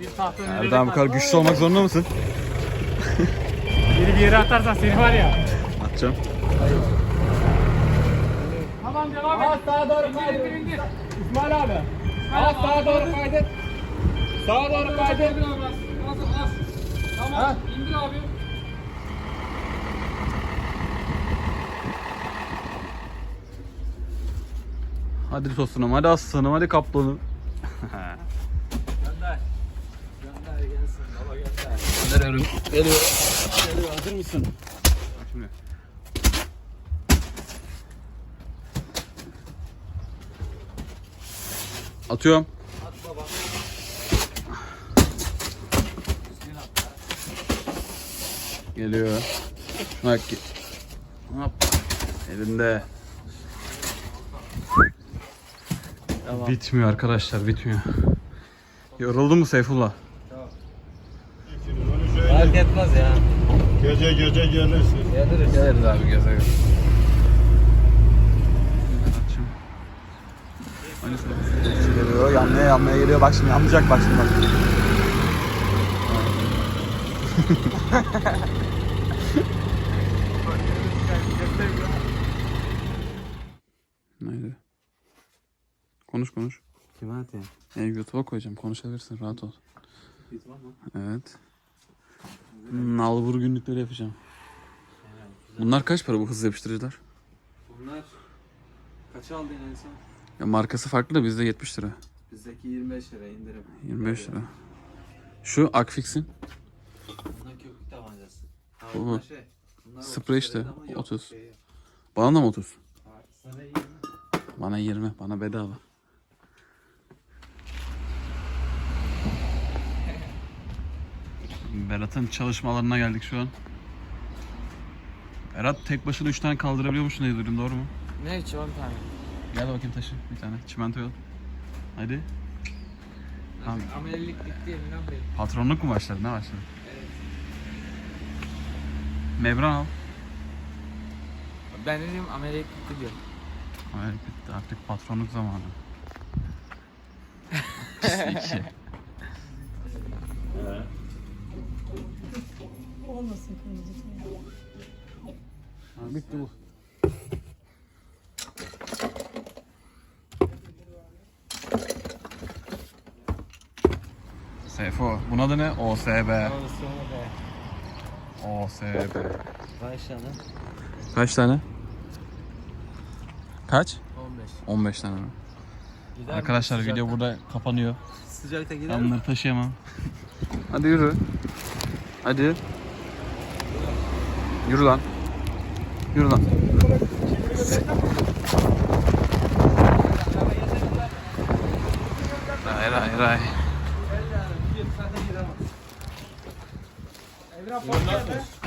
Bir tahta Erdem bu kadar güçlü olmak zorunda mısın? Beni bir yere atarsan seni var ya. Atacağım. Tamam devam et. Sağa doğru kaydır. İsmail abi. Az sağa doğru kaydır. Sağa doğru kaydır. Tamam indir abi. Hadi tosunum, hadi aslanım, hadi kaplanım. Gönder. Gönder gelsin. Baba gönder. Gönderiyorum. Geliyor. Geliyor. Hazır mısın? Şimdi. Atıyorum. At baba. Geliyor. Bak. Hop. Elinde. Bitmiyor arkadaşlar, bitmiyor. Yoruldun mu Seyfullah? Fark etmez ya. Gece gece gelirsin. Geliriz. Geliriz abi göze göze. Geliyor, yanmaya yanmaya geliyor. Bak şimdi yanmayacak bak şimdi bak. Konuş konuş. Kime atayım? E, YouTube'a koyacağım. Konuşabilirsin. Rahat ol. Evet. Nalbur günlükleri yapacağım. Bunlar kaç para bu hız yapıştırıcılar? Bunlar kaç aldın en son? Ya markası farklı da bizde 70 lira. Bizdeki 25 lira indirim. 25 lira. Şu Akfix'in Bunlar köklü tabancası. Ha, Bu bunlar mu? şey. Bunlar Sprey 30 işte, liraydı ama yok, 30. şey yok. bana da mı 30? Ha, Sana iyi. Bana 20, bana bedava. Berat'ın çalışmalarına geldik şu an. Berat tek başına 3 tane kaldırabiliyormuşsun diye duydum doğru mu? Ne içiyor bir tane? Gel bakayım taşı bir tane çimento yol. Hadi. Tamam. Amelilik bitti elinden beri. Patronluk mu başladı ne başladı? Mevran al. Ben dedim amelilik bitti diyor. Evet bitti artık patronluk zamanı. Pislik. Olmasın kırmızı çay. Bitti bu. Seyfo. Bunun adı ne? OSB. OSB. Kaç tane? Kaç tane? Kaç? 15. 15 tane. mi? Gider mi? Arkadaşlar Sıcakta- video burada kapanıyor. Sıcakta gider Ben mi? bunları taşıyamam. Hadi yürü. Hadi. Yürü lan. Yürü lan. Ray ray ray. Evren bak.